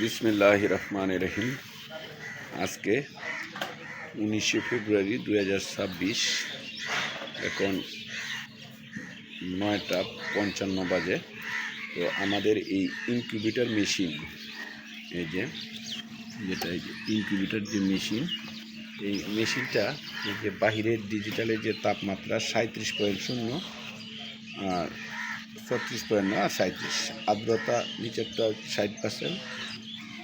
বিসমিল্লাহ রহমান রহিম। আজকে উনিশে ফেব্রুয়ারি দু হাজার ছাব্বিশ, এখন নয়টা পঞ্চান্ন বাজে। তো আমাদের এই ইনকিউবেটর মেশিন এই যে, যেটা যে যে মেশিন এই মেশিনটা এই যে বাহিরের ডিজিটালের যে তাপমাত্রা সাঁত্রিশ পয়েন্ট শূন্য, আর ছত্রিশ পয়েন্ট না সাঁত্রিশ আর্দ্রতা নিচেরটা ষাট পার্সেন্ট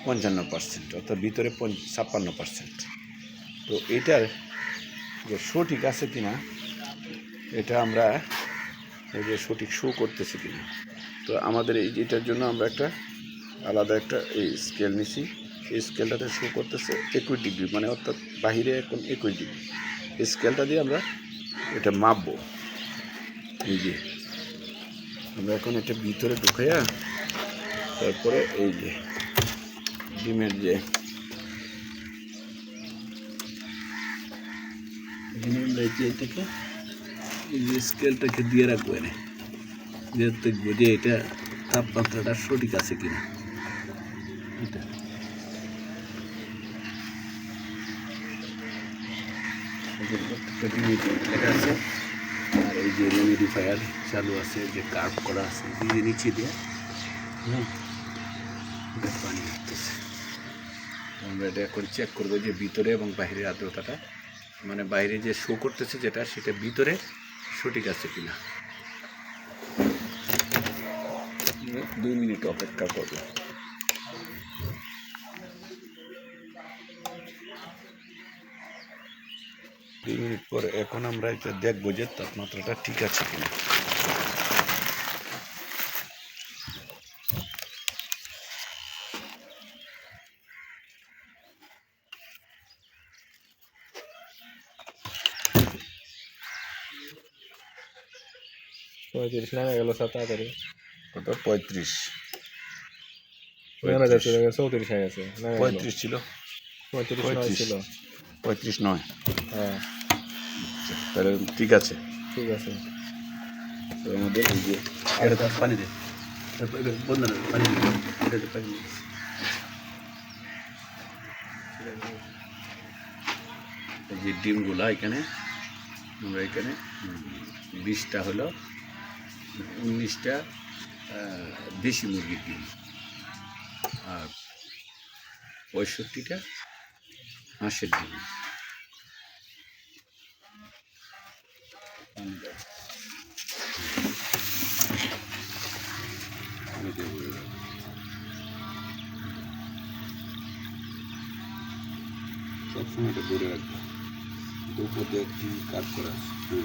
পঞ্চান্ন পার্সেন্ট অর্থাৎ ভিতরে ছাপ্পান্ন পার্সেন্ট তো এটার যে সঠিক আছে কিনা, এটা আমরা এই যে সঠিক শো করতেছি কিনা। তো আমাদের এই এটার জন্য আমরা একটা আলাদা একটা এই স্কেল নিছি। এই স্কেলটাতে শো করতেছে একুশ ডিগ্রি মানে অর্থাৎ বাহিরে এখন একুশ ডিগ্রি এই স্কেলটা দিয়ে আমরা এটা মাপবো। এই যে আমরা এখন এটা ভিতরে ঢুকাইয়া তারপরে এই যে ডিমের যে ডিমের যে স্কেলটাকে দিয়ে রাখব এনে। দেখব যে এটা তাপমাত্রাটা সঠিক আছে কিনা। এটা আছে। এই যে রেমিডিফায়ার চালু আছে, যে কার্ভ করা আছে এই যে নিচে দিয়ে এটা পানি উঠতেছে আমরা এটা এখন চেক করব যে ভিতরে এবং বাইরের আর্দ্রতাটা মানে বাইরে যে শো করতেছে যেটা, সেটা ভিতরে সঠিক আছে কিনা। দুই মিনিট অপেক্ষা করব। দুই মিনিট পর এখন আমরা এটা দেখব যে তাপমাত্রাটা ঠিক আছে কিনা। পঁয়ত্রিশ নামে গেল সাত তাড়াতাড়ি কত? পঁয়ত্রিশ। নেমে যাচ্ছে চৌত্রিশ হয়ে গেছে পঁয়ত্রিশ ছিল? নয় পঁয়ত্রিশ। ছিল। পঁয়ত্রিশ নয়। হ্যাঁ। তাহলে ঠিক আছে। ঠিক আছে। তো আমাদের এই যে এটা তো পানি দে। এটা- এটা বন্ধ না পানি দে। পানি এই যে ডিমগুলা এখানে আমরা এখানে বিশটা হলো উনিশটা দেশি মুরগির ডিম। আর পঁয়ষট্টিটা হাঁসের ডিম। পানি দাও। সবসময় এটা ভরে রাখব দুপুর দিয়ে কাজ করা আছে।